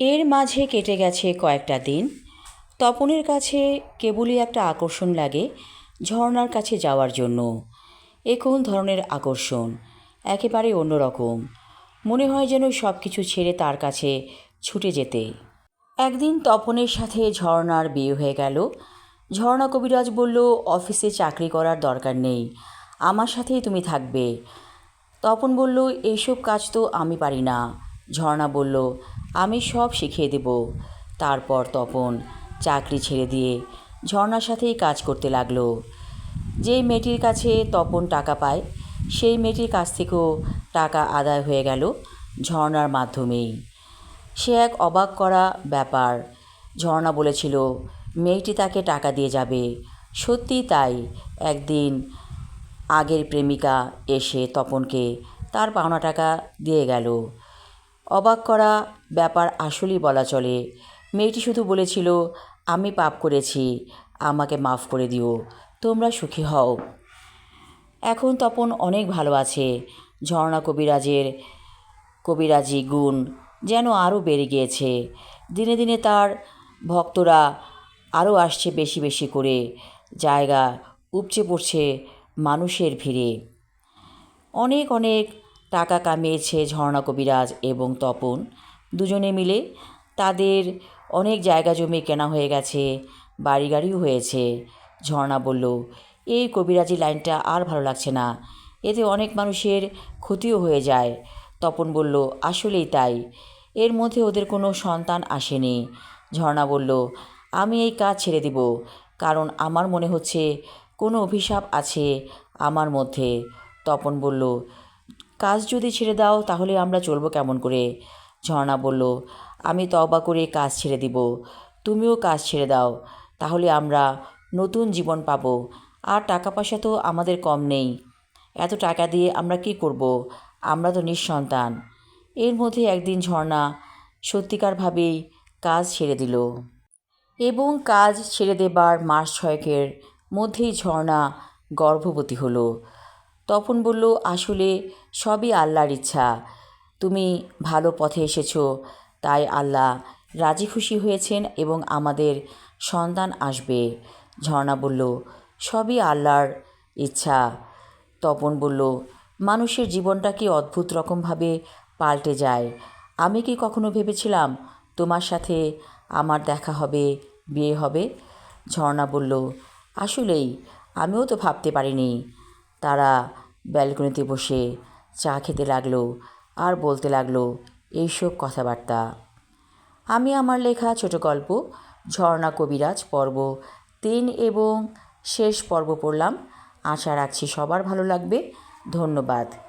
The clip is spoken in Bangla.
এর মাঝে কেটে গেছে কয়েকটা দিন। তপনের কাছে কেবলই একটা আকর্ষণ লাগে ঝর্ণার কাছে যাওয়ার জন্য। এ কোন ধরনের আকর্ষণ? একেবারে অন্যরকম মনে হয় যেন সব কিছু ছেড়ে তার কাছে ছুটে যেতে। একদিন তপনের সাথে ঝর্ণার বিয়ে হয়ে গেল। ঝর্ণা কবিরাজ বলল, অফিসে চাকরি করার দরকার নেই। আমার সাথেই তুমি থাকবে। তপন বলল এইসব কাজ তো আমি পারি না। ঝর্ণা বলল আমি সব শিখিয়ে দেব। তারপর তপন চাকরি ছেড়ে দিয়ে ঝর্ণার সাথেই কাজ করতে লাগল। যেই মেয়েটির কাছে তপন টাকা পায়, সেই মেয়েটির কাছ থেকেও টাকা আদায় হয়ে গেল ঝর্ণার মাধ্যমেই। সে এক অবাক করা ব্যাপার। ঝর্ণা বলেছিল, মেয়েটি তাকে টাকা দিয়ে যাবে। সত্যিই তাই। একদিন আগের প্রেমিকা এসে তপনকে তার পাওনা টাকা দিয়ে গেল। অবাক করা ব্যাপার আসলেই বলা চলে। মেয়েটি শুধু বলেছিল, আমি পাপ করেছি, আমাকে মাফ করে দিও, তোমরা সুখী হও। এখন তপন অনেক ভালো আছে। ঝর্ণা কবিরাজের কবিরাজি গুণ যেন আরও বেড়ে গিয়েছে। দিনে দিনে তার ভক্তরা আরও আসছে বেশি বেশি করে। জায়গা উপচে পড়ছে মানুষের ভিড়ে। অনেক অনেক টাকা কামিয়েছে ঝর্ণা কবিরাজ এবং তপন। দুজনে মিলে তাদের অনেক জায়গা জমি কেনা হয়ে গেছে বাড়ি গাড়িও হয়েছে। ঝর্ণা বলল, এই কবিরাজি লাইনটা আর ভালো লাগছে না। এতে অনেক মানুষের ক্ষতিও হয়ে যায়। তপন বলল, আসলেই তাই। এর মধ্যে ওদের কোনো সন্তান আসেনি। ঝর্ণা বলল, আমি এই কাজ ছেড়ে দিব, কারণ আমার মনে হচ্ছে কোনো অভিশাপ আছে আমার মধ্যে। তপন বলল কাজ যদি ছেড়ে দাও, তাহলে আমরা চলবো কেমন করে? ঝর্ণা বলল, আমি তবা করে কাজ ছেড়ে দিব। তুমিও কাজ ছেড়ে দাও, তাহলে আমরা নতুন জীবন পাবো। আর টাকা পয়সা তো আমাদের কম নেই। এত টাকা দিয়ে আমরা কি করব? আমরা তো নিঃসন্তান। এর মধ্যে একদিন ঝর্ণা সত্যিকারভাবেই কাজ ছেড়ে দিল। এবং কাজ ছেড়ে দেবার মাস ছয়েকের মধ্যেই ঝর্ণা গর্ভবতী হলো। তপন বলল, আসলে সবই আল্লাহর ইচ্ছা। তুমি ভালো পথে এসেছ, তাই আল্লাহ রাজি খুশি হয়েছেন এবং আমাদের সন্তান আসবে। ঝর্ণা বলল, সবই আল্লাহর ইচ্ছা। তপন বলল, মানুষের জীবনটা কি অদ্ভুত রকমভাবে পাল্টে যায়? আমি কি কখনো ভেবেছিলাম তোমার সাথে আমার দেখা হবে, বিয়ে হবে? ঝর্ণা বলল, আসলেই, আমিও তো ভাবতে পারিনি। তারা ব্যালকনিতে বসে চা খেতে লাগল আর বলতে লাগল, এইসব কথাবার্তা। আমি আমার লেখা ছোট গল্প, ঝর্ণা কবিরাজ পর্ব, তিন এবং শেষ পর্ব পড়লাম। আশা রাখছি সবার ভালো লাগবে। ধন্যবাদ।